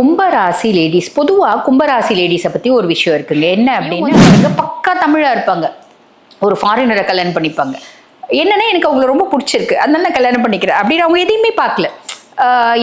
கும்பராசி லேடிஸ். பொதுவாக கும்பராசி லேடிஸை பற்றி ஒரு விஷயம் இருக்குங்க. என்ன அப்படின்னா அவங்க பக்கா தமிழாக இருப்பாங்க. ஒரு ஃபாரினரை கல்யாணம் பண்ணிப்பாங்க. என்னன்னா எனக்கு அவங்கள ரொம்ப பிடிச்சிருக்கு. அதனால நான் கல்யாணம் பண்ணிக்கிறேன். அப்படின்னு அவங்க எதையுமே பார்க்கல.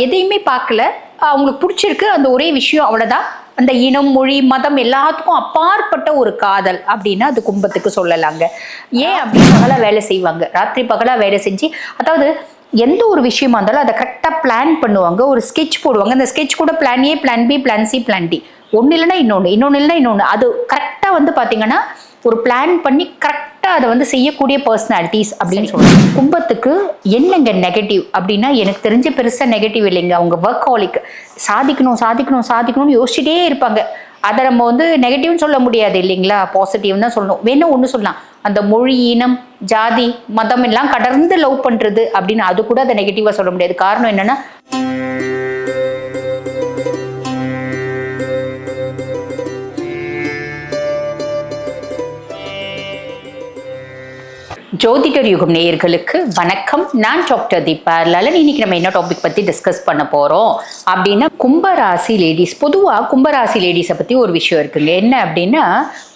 எதையுமே பார்க்கல. அவங்களுக்கு பிடிச்சிருக்கு. அந்த ஒரே விஷயம் அவ்வளோதான் அந்த இனம் மொழி மதம் எல்லாத்துக்கும் அப்பாற்பட்ட ஒரு காதல் அப்படின்னா அது கும்பத்துக்கு சொல்லலாங்க. ஏன் அப்படின்னு பகலாக வேலை செய்வாங்க. ராத்திரி பகலாக வேலை செஞ்சு அதாவது எந்த ஒரு விஷயமா இருந்தாலும் அதை கரெக்டாக பிளான் பண்ணுவாங்க. ஒரு ஸ்கெட்ச் போடுவாங்க. அந்த ஸ்கெட்ச் கூட plan A plan B plan C plan D ஒன்று இல்லைன்னா இன்னொன்று இன்னொன்று இல்லைன்னா இன்னொன்று அது கரெக்டாக வந்து பார்த்தீங்கன்னா ஒரு பிளான் பண்ணி கரெக்டாக அதை வந்து செய்யக்கூடிய பர்சனாலிட்டிஸ் அப்படின்னு சொல்லுவாங்க கும்பத்துக்கு என்னங்க நெகட்டிவ் அப்படின்னா எனக்கு தெரிஞ்ச பெருசாக நெகட்டிவ் இல்லைங்க. அவங்க ஒர்க் ஹாலிக் சாதிக்கணும் சாதிக்கணும் சாதிக்கணும்னு யோசிச்சுட்டே இருப்பாங்க. அதை நம்ம வந்து நெகட்டிவ்னு சொல்ல முடியாது இல்லைங்களா? பாசிட்டிவ் தான் சொல்லணும். வேணும் ஒன்று சொல்லலாம். அந்த மொழி இனம் ஜாதி மதம் எல்லாம் கடந்து லவ் பண்றது அப்படின்னு அது கூட அதை நெகட்டிவா சொல்ல முடியாது. காரணம் என்னன்னா ஜோதிடர் யுகம் நேயர்களுக்கு வணக்கம். நான் டாக்டர் தீபா லலன். இன்னைக்கு நம்ம என்ன டாபிக் பத்தி டிஸ்கஸ் பண்ண போறோம்? அப்படின்னா கும்பராசி லேடிஸ் பொதுவாக கும்பராசி லேடிஸை பத்தி ஒரு விஷயம் இருக்குங்க. என்ன அப்படின்னா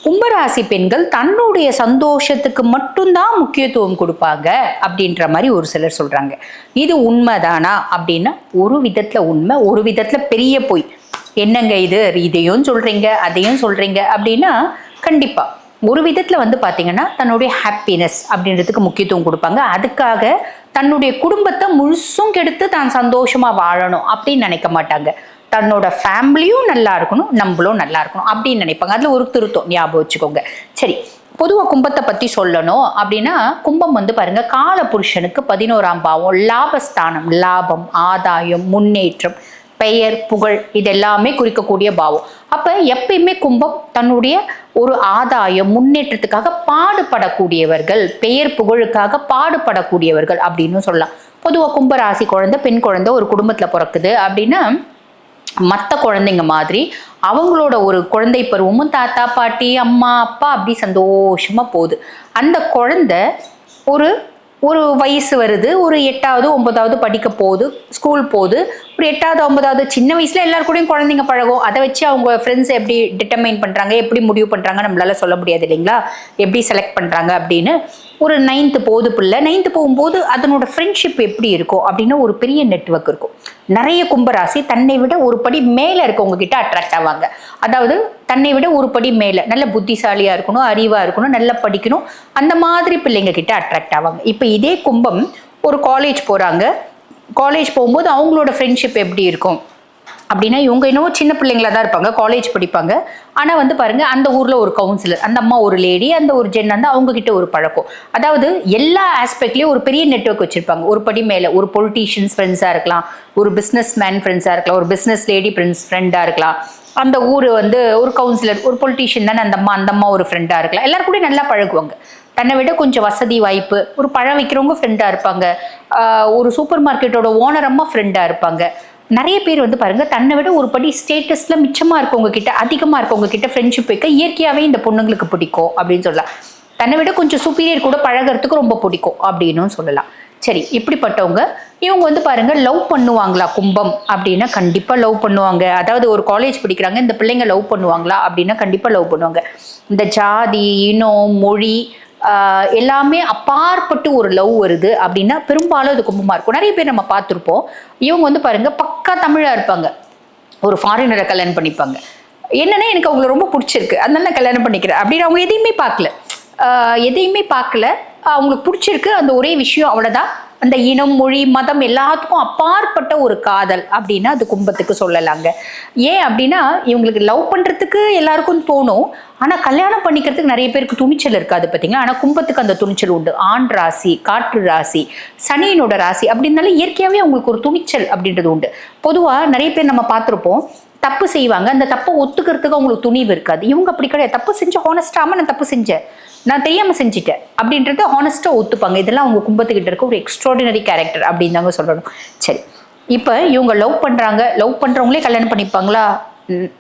கும்பராசி பெண்கள் தன்னுடைய சந்தோஷத்துக்கு மட்டும்தான் முக்கியத்துவம் கொடுப்பாங்க அப்படின்ற மாதிரி ஒரு சிலர் சொல்றாங்க. இது உண்மைதானா? அப்படின்னா ஒரு விதத்துல உண்மை ஒரு விதத்துல பெரிய பொய். என்னங்க இது? இதையும் சொல்றீங்க அதையும் சொல்றீங்க அப்படின்னா கண்டிப்பா ஒரு விதத்தில் வந்து பார்த்தீங்கன்னா தன்னுடைய ஹாப்பினஸ் அப்படின்றதுக்கு முக்கியத்துவம் கொடுப்பாங்க. அதுக்காக தன்னுடைய குடும்பத்தை முழுசும் கெடுத்து தான் சந்தோஷமாக வாழணும் அப்படின்னு நினைக்க மாட்டாங்க. தன்னோட ஃபேமிலியும் நல்லா இருக்கணும் நம்மளும் நல்லா இருக்கணும் அப்படின்னு நினைப்பாங்க. அதில் ஒரு திருத்தம் ஞாபகம் வச்சுக்கோங்க. சரி பொதுவாக கும்பத்தை பற்றி சொல்லணும் அப்படின்னா கும்பம் வந்து பாருங்க கால புருஷனுக்கு பதினோராம் பாவம் லாபஸ்தானம் லாபம் ஆதாயம் முன்னேற்றம். பெயர் புகழ் இதெல்லாமே குறிக்கக்கூடிய பாவம். அப்ப எப்பயுமே கும்பம் தன்னுடைய ஒரு ஆதாயம் முன்னேற்றத்துக்காக பாடுபடக்கூடியவர்கள் பெயர் புகழுக்காக பாடுபடக்கூடியவர்கள் அப்படின்னு சொல்லலாம். பொதுவாக கும்பராசி குழந்தை பெண் குழந்தை ஒரு குடும்பத்துல பிறக்குது அப்படின்னா மற்ற குழந்தைங்க மாதிரி அவங்களோட ஒரு குழந்தை பருவமும் தாத்தா பாட்டி அம்மா அப்பா அப்படி சந்தோஷமா போகுது. அந்த குழந்தை ஒரு ஒரு வயசு வருது ஒரு எட்டாவது ஒன்பதாவது படிக்க போகுது ஸ்கூல் போகுது. ஒரு எட்டாவது ஒன்பதாவது சின்ன வயசுல எல்லாரு கூடயும் குழந்தைங்க பழகும். அதை வச்சு அவங்க ஃப்ரெண்ட்ஸ் எப்படி டிட்டர்மைன் பண்றாங்க எப்படி முடிவு பண்றாங்க நம்மளால சொல்ல முடியாது இல்லைங்களா? எப்படி செலக்ட் பண்றாங்க அப்படின்னு. ஒரு நைன்த்து போகுது பிள்ளை நைன்த்து போகும்போது அதனோட ஃப்ரெண்ட்ஷிப் எப்படி இருக்கும் அப்படின்னா ஒரு பெரிய நெட்ஒர்க் இருக்கும். நிறைய கும்பராசி தன்னை விட ஒரு படி மேலே இருக்கவங்க கிட்ட அட்ராக்ட் ஆவாங்க. அதாவது தன்னை விட ஒரு படி மேலே நல்ல புத்திசாலியாக இருக்கணும் அறிவாக இருக்கணும் நல்லா படிக்கணும் அந்த மாதிரி பிள்ளைங்க கிட்ட அட்ராக்ட் ஆவாங்க. இப்போ இதே கும்பம் ஒரு காலேஜ் போகிறாங்க காலேஜ் போகும்போது அவங்களோட ஃப்ரெண்ட்ஷிப் எப்படி இருக்கும்? அப்படின்னா இவங்க இன்னும் சின்ன பிள்ளைங்களா தான் இருப்பாங்க காலேஜ் படிப்பாங்க. ஆனால் வந்து பாருங்க அந்த ஊரில் ஒரு கவுன்சிலர் அந்த அம்மா ஒரு லேடி அந்த ஒரு ஜென் வந்து அவங்க கிட்ட ஒரு பழக்கம். அதாவது எல்லா ஆஸ்பெக்ட்லேயும் ஒரு பெரிய நெட்வொர்க் வச்சிருப்பாங்க. ஒரு படி மேலே ஒரு பொலிட்டீஷியன்ஸ் ஃப்ரெண்ட்ஸாக இருக்கலாம் ஒரு பிஸ்னஸ் மேன் ஃப்ரெண்ட்ஸாக இருக்கலாம் ஒரு பிஸ்னஸ் லேடி ஃப்ரெண்ட்ஸ் ஃப்ரெண்டாக இருக்கலாம். அந்த ஊர் வந்து ஒரு கவுன்சிலர் ஒரு பொலிட்டீஷியன் தானே அந்த அம்மா அந்த அம்மா ஒரு ஃப்ரெண்டாக இருக்கலாம். எல்லாரும் கூட நல்லா பழகுவாங்க. தன்னை விட கொஞ்சம் வசதி வாய்ப்பு ஒரு பழம் விற்கிறவங்க ஃப்ரெண்டாக இருப்பாங்க. ஒரு சூப்பர் மார்க்கெட்டோட ஓனர் அம்மா ஃப்ரெண்டாக இருப்பாங்க. நிறைய பேர் வந்து பாருங்க தன்னை விட ஒரு படி ஸ்டேட்டஸ்ல மிச்சமா இருக்கவங்க கிட்ட அதிகமா இருக்கவங்க கிட்ட ஃப்ரெண்ட்ஷிப் வைக்க இயற்கையாவே இந்த பொண்ணுங்களுக்கு பிடிக்கும் அப்படின்னு சொல்லலாம். தன்னை விட கொஞ்சம் சுப்பீரியர் கூட பழகுறதுக்கு ரொம்ப பிடிக்கும் அப்படின்னு சொல்லலாம். சரி இப்படிப்பட்டவங்க இவங்க வந்து பாருங்க லவ் பண்ணுவாங்களா கும்பம் அப்படின்னா கண்டிப்பா லவ் பண்ணுவாங்க. அதாவது ஒரு காலேஜ் படிக்கிறாங்க இந்த பிள்ளைங்க லவ் பண்ணுவாங்களா அப்படின்னா கண்டிப்பா லவ் பண்ணுவாங்க. இந்த ஜாதி இனம் மொழி எல்லாமே அப்பாற்பட்டு ஒரு லவ் வருது அப்படின்னா பெரும்பாலும் அது கும்பமாக இருக்கும். நிறைய பேர் நம்ம பார்த்துருப்போம். இவங்க வந்து பாருங்க பக்கா தமிழாக இருப்பாங்க. ஒரு ஃபாரினரை கல்யாணம் பண்ணிப்பாங்க. என்னன்னா எனக்கு அவங்கள ரொம்ப பிடிச்சிருக்கு. அதனால நான் கல்யாணம் பண்ணிக்கிறேன். அப்படின்னு அவங்க எதையுமே பார்க்கல. எதையுமே பார்க்கல. அவங்களுக்கு பிடிச்சிருக்கு. அந்த ஒரே விஷயம் அவ்வளோதான் அந்த இனம் மொழி மதம் எல்லாத்துக்கும் அப்பாற்பட்ட ஒரு காதல் அப்படின்னா அது கும்பத்துக்கு சொல்லலாங்க. ஏன் அப்படின்னா இவங்களுக்கு லவ் பண்றதுக்கு எல்லாருக்கும் தோணும். ஆனா கல்யாணம் பண்ணிக்கிறதுக்கு நிறைய பேருக்கு துணிச்சல் இருக்காது பார்த்தீங்களா ஆனா கும்பத்துக்கு அந்த துணிச்சல் உண்டு. ஆண் ராசி காற்று ராசி சனியினோட ராசி அப்படின்னால இயற்கையாவே அவங்களுக்கு ஒரு துணிச்சல் அப்படின்றது உண்டு. பொதுவா நிறைய பேர் நம்ம பார்த்துருப்போம். தப்பு செய்வாங்க. அந்த தப்பை ஒத்துக்கிறதுக்கு அவங்களுக்கு துணிவு இருக்காது. இவங்க அப்படி கிடையாது. தப்பு செஞ்சு ஹானஸ்டாம நான் தப்பு செஞ்சேன். நான் தெரியாமல் செஞ்சுட்டேன். அப்படின்றத ஹானஸ்ட்டாக ஒத்துப்பாங்க. இதெல்லாம் அவங்க கும்பத்துக்கிட்ட இருக்க ஒரு எக்ஸ்ட்ராடினரி கேரக்டர் அப்படின்னு தாங்க சொல்லணும். சரி. இப்போ இவங்க லவ் பண்ணுறாங்க லவ் பண்ணுறவங்களே கல்யாணம் பண்ணிப்பாங்களா?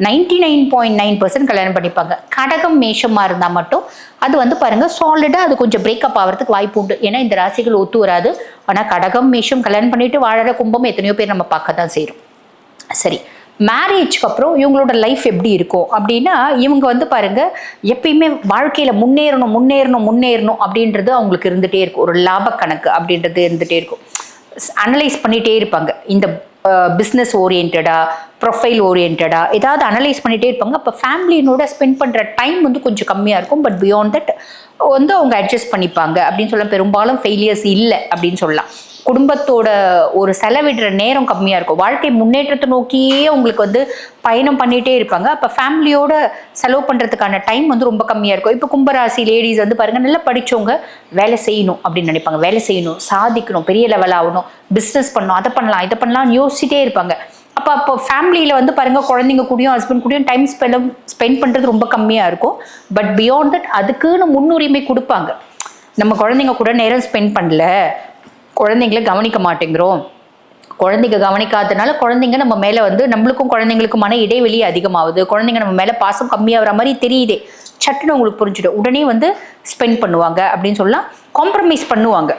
Ninety nine point nine percent கல்யாணம் பண்ணிப்பாங்க. கடகம் மேஷமாக இருந்தால் மட்டும் அது வந்து பாருங்கள் சாலிடாக அது கொஞ்சம் பிரேக்கப் ஆகிறதுக்கு வாய்ப்பு உண்டு. ஏன்னா இந்த ராசிகள் ஒத்து வராது. ஆனால் கடகம் மேஷம் கல்யாணம் பண்ணிட்டு வாழற கும்பம் எத்தனையோ பேர் நம்ம பார்க்க தான் செய்கிறோம் சரி. மேரேஜ்க்கு அப்புறம் இவங்களோட லைஃப் எப்படி இருக்கும்? அப்படின்னா இவங்க வந்து பாருங்க எப்பயுமே வாழ்க்கையில முன்னேறணும் முன்னேறணும் முன்னேறணும் அப்படின்றது அவங்களுக்கு இருந்துகிட்டே இருக்கும். ஒரு லாப கணக்கு அப்படின்றது இருந்துகிட்டே இருக்கும். அனலைஸ் பண்ணிட்டே இருப்பாங்க. இந்த பிஸ்னஸ் ஓரியன்டா ப்ரொஃபைல் ஓரியன்டா ஏதாவது அனலைஸ் பண்ணிட்டே இருப்பாங்க. அப்போ ஃபேமிலியினோட ஸ்பெண்ட் பண்ணுற டைம் வந்து கொஞ்சம் கம்மியாக இருக்கும். பட் பியாண்ட் தட் வந்து அவங்க அட்ஜஸ்ட் பண்ணிப்பாங்க அப்படின்னு சொல்ல பெரும்பாலும் ஃபெயிலியர்ஸ் இல்லை அப்படின்னு சொல்லலாம். குடும்பத்தோட ஒரு செலவிடுற நேரம் கம்மியாக இருக்கும். வாழ்க்கை முன்னேற்றத்தை நோக்கியே உங்களுக்கு வந்து பயணம் பண்ணிகிட்டே இருப்பாங்க. அப்போ ஃபேமிலியோட செலவு பண்ணுறதுக்கான டைம் வந்து ரொம்ப கம்மியாக இருக்கும். இப்போ கும்பராசி லேடிஸ் வந்து பாருங்கள் நல்லா படித்தவங்க வேலை செய்யணும் அப்படின்னு நினைப்பாங்க. வேலை செய்யணும் சாதிக்கணும் பெரிய லெவல் ஆகணும் பிஸ்னஸ் பண்ணணும் அதை பண்ணலாம் இதை பண்ணலாம்னு யோசிச்சிட்டே இருப்பாங்க. அப்போ அப்போ ஃபேமிலியில் வந்து பாருங்கள் குழந்தைங்க கூடயும் ஹஸ்பண்ட் கூடயும் டைம் ஸ்பெண்ட் ஸ்பெண்ட் பண்ணுறது ரொம்ப கம்மியாக இருக்கும். பட் பியாண்ட் தட் அதுக்குன்னு முன்னுரிமை கொடுப்பாங்க. நம்ம குழந்தைங்க கூட நேரம் ஸ்பெண்ட் பண்ணல குழந்தைங்கள கவனிக்க மாட்டேங்கிறோம். குழந்தைங்க கவனிக்காதனால குழந்தைங்க நம்ம மேலே வந்து நம்மளுக்கும் குழந்தைங்களுக்குமான இடைவெளி அதிகமாகுது. குழந்தைங்க நம்ம மேலே பாசம் கம்மியாகிற மாதிரி தெரியுதே. சட்டுன்னு உங்களுக்கு புரிஞ்சிடும். உடனே வந்து ஸ்பெண்ட் பண்ணுவாங்க அப்படின்னு சொல்லலாம் காம்ப்ரமைஸ் பண்ணுவாங்க.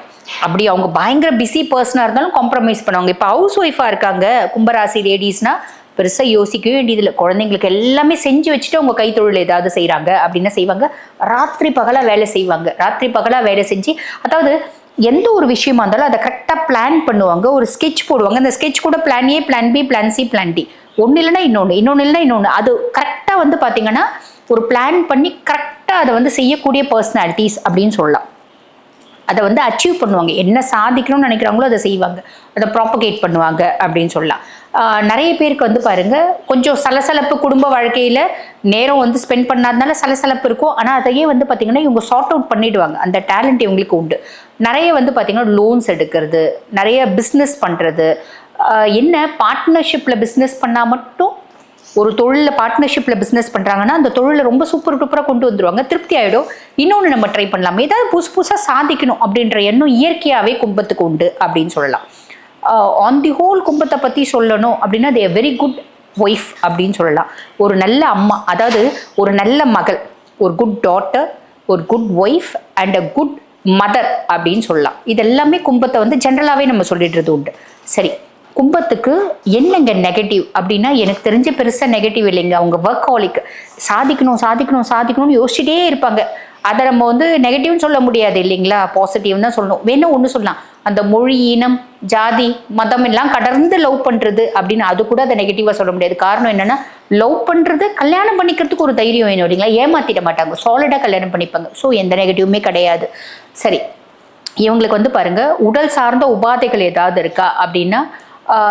அப்படி அவங்க பயங்கர பிஸி பர்சனாக இருந்தாலும் காம்ப்ரமைஸ் பண்ணுவாங்க. இப்போ ஹவுஸ் ஒய்ஃபாக இருக்காங்க கும்பராசி லேடிஸ்னால் பெருசாக யோசிக்கவே வேண்டியதில்லை. குழந்தைங்களுக்கு எல்லாமே செஞ்சு வச்சுட்டு அவங்க கைத்தொழில் ஏதாவது செய்கிறாங்க அப்படின்னா செய்வாங்க. ராத்திரி பகலாக வேலை செய்வாங்க. ராத்திரி பகலாக வேலை செஞ்சு அதாவது எந்த ஒரு விஷயமா இருந்தாலும் அதை கரெக்டாக பிளான் பண்ணுவாங்க. ஒரு ஸ்கெட்ச் போடுவாங்க. அந்த ஸ்கெட்ச் கூட plan A plan B plan C plan D ஒன்று இல்லைன்னா இன்னொன்று இன்னொன்று இல்லைன்னா இன்னொன்று அது கரெக்டாக வந்து பார்த்தீங்கன்னா ஒரு பிளான் பண்ணி கரெக்டாக அதை வந்து செய்யக்கூடிய பர்சனாலிட்டிஸ் அப்படின்னு சொல்லலாம். அதை வந்து அச்சீவ் பண்ணுவாங்க. என்ன சாதிக்கணும்னு நினைக்கிறாங்களோ அதை செய்வாங்க. அதை ப்ராப்பகேட் பண்ணுவாங்க அப்படின்னு சொல்லலாம். நிறைய பேருக்கு வந்து பாருங்க கொஞ்சம் சலசலப்பு குடும்ப வாழ்க்கையில் நேரம் வந்து ஸ்பெண்ட் பண்ணாதனால சலசலப்பு இருக்கும். ஆனால் அதையே வந்து பார்த்தீங்கன்னா இவங்க சார்ட் அவுட் பண்ணிடுவாங்க. அந்த டேலண்ட் இவங்களுக்கு உண்டு. நிறைய வந்து பார்த்தீங்கன்னா லோன்ஸ் எடுக்கிறது நிறைய பிஸ்னஸ் பண்ணுறது என்ன பார்ட்னர்ஷிப்பில் பிஸ்னஸ் பண்ணால் மட்டும் ஒரு தொழிலில் பார்ட்னர்ஷிப்பில் பிஸ்னஸ் பண்ணுறாங்கன்னா அந்த தொழிலை ரொம்ப சூப்பர் டூப்பராக கொண்டு வந்துருவாங்க. திருப்தி ஆகிடும் இன்னொன்று நம்ம ட்ரை பண்ணலாம். ஏதாவது புதுசு புதுசாக சாதிக்கணும் அப்படின்ற எண்ணம் இயற்கையாகவே கும்பத்துக்கு உண்டு அப்படின்னு சொல்லலாம். ஆன் தி ஹோல் கும்பத்தை பற்றி சொல்லணும் அப்படின்னா தே வெரி குட் ஒய்ஃப் அப்படின்னு சொல்லலாம். ஒரு நல்ல அம்மா அதாவது ஒரு நல்ல மகள் ஒரு குட் டாட்டர் ஒரு good wife and a good mother அப்படின்னு சொல்லலாம். இது எல்லாமே கும்பத்தை வந்து ஜென்ரலாகவே நம்ம சொல்லிடுறது உண்டு. சரி கும்பத்துக்கு என்னங்க நெகட்டிவ் அப்படின்னா எனக்கு தெரிஞ்ச பெருசாக நெகட்டிவ் இல்லைங்க. அவங்க ஒர்க் ஹாலிக் சாதிக்கணும் சாதிக்கணும் சாதிக்கணும்னு யோசிச்சுட்டே இருப்பாங்க. அதை நம்ம வந்து நெகட்டிவ்னு சொல்ல முடியாது இல்லைங்களா? பாசிட்டிவ் தான் சொல்லணும். வேணும் ஒன்று சொல்லலாம். அந்த மொழி இனம் ஜாதி மதம் எல்லாம் கடந்து லவ் பண்ணுறது அப்படின்னு அது கூட அதை நெகட்டிவாக சொல்ல முடியாது. காரணம் என்னென்னா லவ் பண்ணுறது கல்யாணம் பண்ணிக்கிறதுக்கு ஒரு தைரியம் வேணும் இல்லைங்களா? ஏமாத்திட மாட்டாங்க. சாலிடாக கல்யாணம் பண்ணிப்பாங்க. ஸோ எந்த நெகட்டிவுமே கிடையாது. சரி. இவங்களுக்கு வந்து பாருங்கள் உடல் சார்ந்த உபாதைகள் ஏதாவது இருக்கா? அப்படின்னா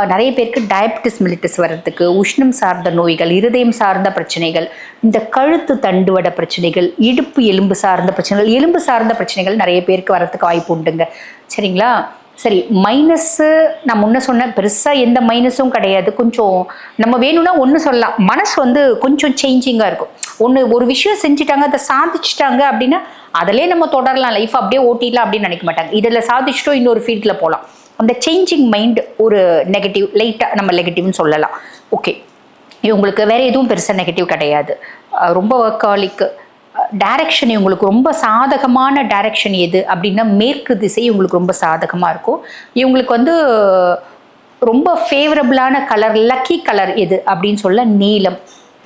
நிறைய பேருக்கு டயபிட்டிஸ் மிலிட்டிஸ் வர்றதுக்கு உஷ்ணம் சார்ந்த நோய்கள் இருதயம் சார்ந்த பிரச்சனைகள் இந்த கழுத்து தண்டுவட பிரச்சனைகள் இடுப்பு எலும்பு சார்ந்த பிரச்சனைகள் எலும்பு சார்ந்த பிரச்சனைகள் நிறைய பேருக்கு வரத்துக்கு வாய்ப்பு உண்டுங்க. சரிங்களா? சரி மைனஸ்ஸு நான் முன்ன சொன்னேன் பெருசாக எந்த மைனஸும் கிடையாது. கொஞ்சம் நம்ம வேணும்னா ஒன்று சொல்லலாம். மனசு வந்து கொஞ்சம் சேஞ்சிங்காக இருக்கும். ஒன்று ஒரு விஷயம் செஞ்சுட்டாங்க அதை சாதிச்சிட்டாங்க அப்படின்னா அதிலே நம்ம தொடரலாம். லைஃப் அப்படியே ஓட்டிடலாம் அப்படின்னு நினைக்க மாட்டாங்க. இதில் சாதிச்சிட்டோம் இன்னொரு ஃபீல்டில் போகலாம். அந்த சேஞ்சிங் மைண்ட் ஒரு நெகட்டிவ் லைட்டாக நம்ம நெகட்டிவ்னு சொல்லலாம். ஓகே இவங்களுக்கு வேறு எதுவும் பெருசாக நெகட்டிவ் கிடையாது. ரொம்ப ஒர்க்காலிக்கு டைரக்ஷன் இவங்களுக்கு ரொம்ப சாதகமான டைரக்ஷன் எது அப்படின்னா மேற்கு திசை இவங்களுக்கு ரொம்ப சாதகமாக இருக்கும். இவங்களுக்கு வந்து ரொம்ப ஃபேவரபிளான கலர் லக்கி கலர் எது அப்படின்னு சொல்ல நீலம்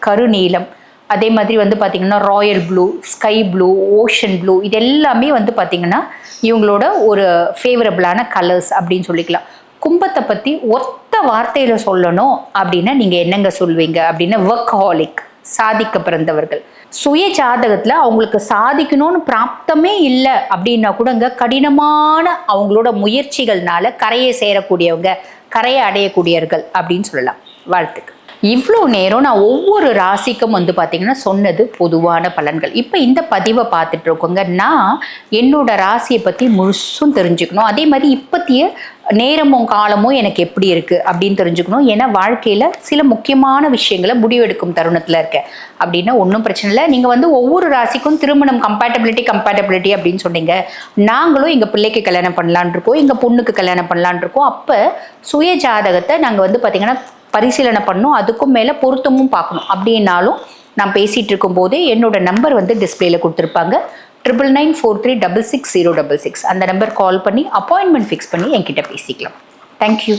கருநீலம் அதே மாதிரி வந்து பார்த்திங்கன்னா royal blue sky blue ocean blue இது எல்லாமே வந்து பார்த்திங்கன்னா இவங்களோட ஒரு ஃபேவரபிளான கலர்ஸ் அப்படின்னு சொல்லிக்கலாம். கும்பத்தை பற்றி ஒத்த வார்த்தையில் சொல்லணும் அப்படின்னா நீங்கள் என்னங்க சொல்வீங்க? அப்படின்னா ஒர்க்ஹாலிக் சாதிக்க பிறந்தவர்கள். சுய ஜாதகத்தில் அவங்களுக்கு சாதிக்கணும்னு பிராப்தமே இல்லை அப்படின்னா கூடங்க கடினமான அவங்களோட முயற்சிகள்னால கரையை சேரக்கூடியவங்க கரையை அடையக்கூடியவர்கள் அப்படின்னு சொல்லலாம். வாழ்த்துக்கு இவ்வளோ நேரம் நான் ஒவ்வொரு ராசிக்கும் வந்து பார்த்திங்கன்னா சொன்னது பொதுவான பலன்கள். இப்போ இந்த பதிவை பார்த்துட்டு இருக்கோங்க. நான் என்னோட ராசியை பற்றி முழுசும் தெரிஞ்சுக்கணும். அதே மாதிரி இப்பத்திய நேரமும் காலமும் எனக்கு எப்படி இருக்குது அப்படின்னு தெரிஞ்சுக்கணும். ஏன்னா வாழ்க்கையில் சில முக்கியமான விஷயங்களை முடிவெடுக்கும் தருணத்தில் இருக்கேன். அப்படின்னா ஒன்றும் பிரச்சனை இல்லை. நீங்கள் வந்து ஒவ்வொரு ராசிக்கும் திருமணம் கம்பேட்டபிலிட்டி கம்பேட்டபிலிட்டி அப்படின்னு சொன்னீங்க. நாங்களும் எங்கள் பிள்ளைக்கு கல்யாணம் பண்ணலான் இருக்கோம். எங்கள் பொண்ணுக்கு கல்யாணம் பண்ணலான் இருக்கோம். அப்போ சுய ஜாதகத்தை நாங்கள் வந்து பார்த்திங்கன்னா பரிசீலனை பண்ணணும் அதுக்கும் மேலே பொருத்தமும் பார்க்கணும். அப்படின்னாலும் நான் பேசிகிட்டு இருக்கும்போதே என்னோட நம்பர் வந்து டிஸ்பிளேல கொடுத்துருப்பாங்க. Triple nine four three double six zero double six அந்த நம்பர் கால் பண்ணி அப்பாயின்மெண்ட் ஃபிக்ஸ் பண்ணி என்கிட்ட பேசிக்கலாம். தேங்க்யூ